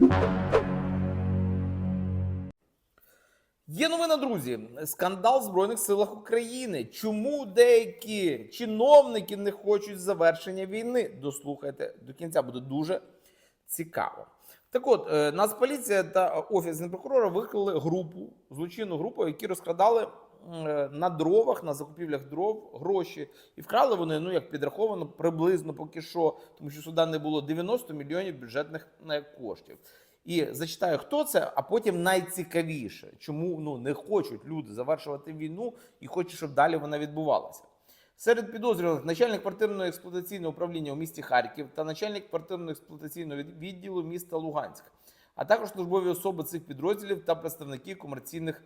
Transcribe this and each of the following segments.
Є новина, друзі. Скандал в Збройних силах України. Чому деякі чиновники не хочуть завершення війни? Дослухайте до кінця, буде дуже цікаво. Так от, е, Нацполіція та офіс генпрокурора викрили групу, злочинну групу, які розкрадали на дровах, на закупівлях дров гроші. І вкрали вони, ну як підраховано, приблизно поки що, тому що суда не було 90 мільйонів бюджетних е, коштів. І зачитаю, хто це, а потім найцікавіше, чому ну не хочуть люди завершувати війну і хочуть, щоб далі вона відбувалася. Серед підозрюваних начальник квартирного експлуатаційного управління у місті Харків та начальник квартирного експлуатаційного відділу міста Луганськ, а також службові особи цих підрозділів та представники комерційних е,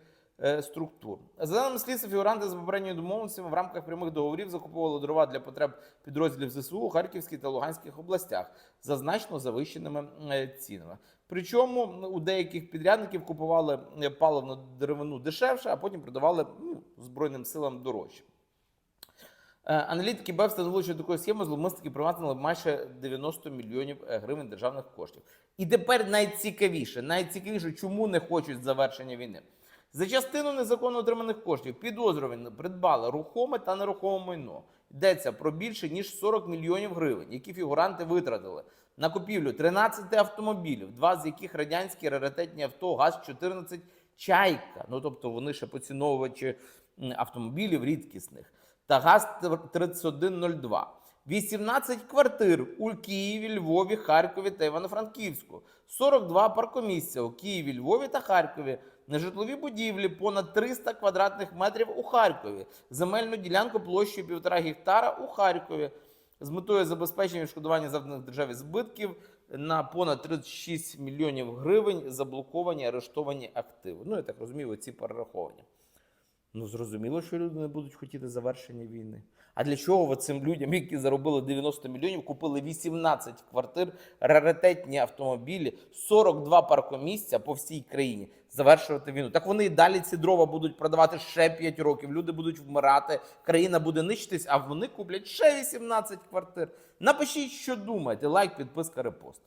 структур. За даними слідства, фігуранти з попередньою домовленостями в рамках прямих договорів закуповували дрова для потреб підрозділів ЗСУ у Харківській та Луганських областях за значно завищеними е, цінами. Причому у деяких підрядників купували е, паливну деревину дешевше, а потім продавали ну, Збройним силам дорожче. Е, Аналітики БЕП встановили, що такою схемою зловмисники приватили майже 90 мільйонів е, гривень державних коштів. І тепер найцікавіше, найцікавіше, чому не хочуть завершення війни. За частину незаконно отриманих коштів підозрювані придбали рухоме та нерухоме майно. Йдеться про більше ніж 40 мільйонів гривень, які фігуранти витратили на купівлю 13 автомобілів, два з яких радянські раритетні авто ГАЗ-14 Чайка. Ну тобто вони ще поціновувачі автомобілів рідкісних та ГАЗ-3102. 18 квартир у Києві, Львові, Харкові та Івано-Франківську, 42 паркомісця у Києві, Львові та Харкові, нежитлові будівлі понад 300 квадратних метрів у Харкові, земельну ділянку площею 1,5 гектара у Харкові з метою забезпечення відшкодування завданих державі збитків на понад 36 мільйонів гривень заблоковані арештовані активи. Ну, я так розумію, ці перераховані. Ну, зрозуміло, що люди не будуть хотіти завершення війни. А для чого ви цим людям, які заробили 90 мільйонів, купили 18 квартир, раритетні автомобілі, 42 паркомісця по всій країні завершувати війну? Так вони і далі ці дрова будуть продавати ще 5 років. Люди будуть вмирати, країна буде нищитись, а вони куплять ще 18 квартир. Напишіть, що думаєте. Лайк, підписка, репост.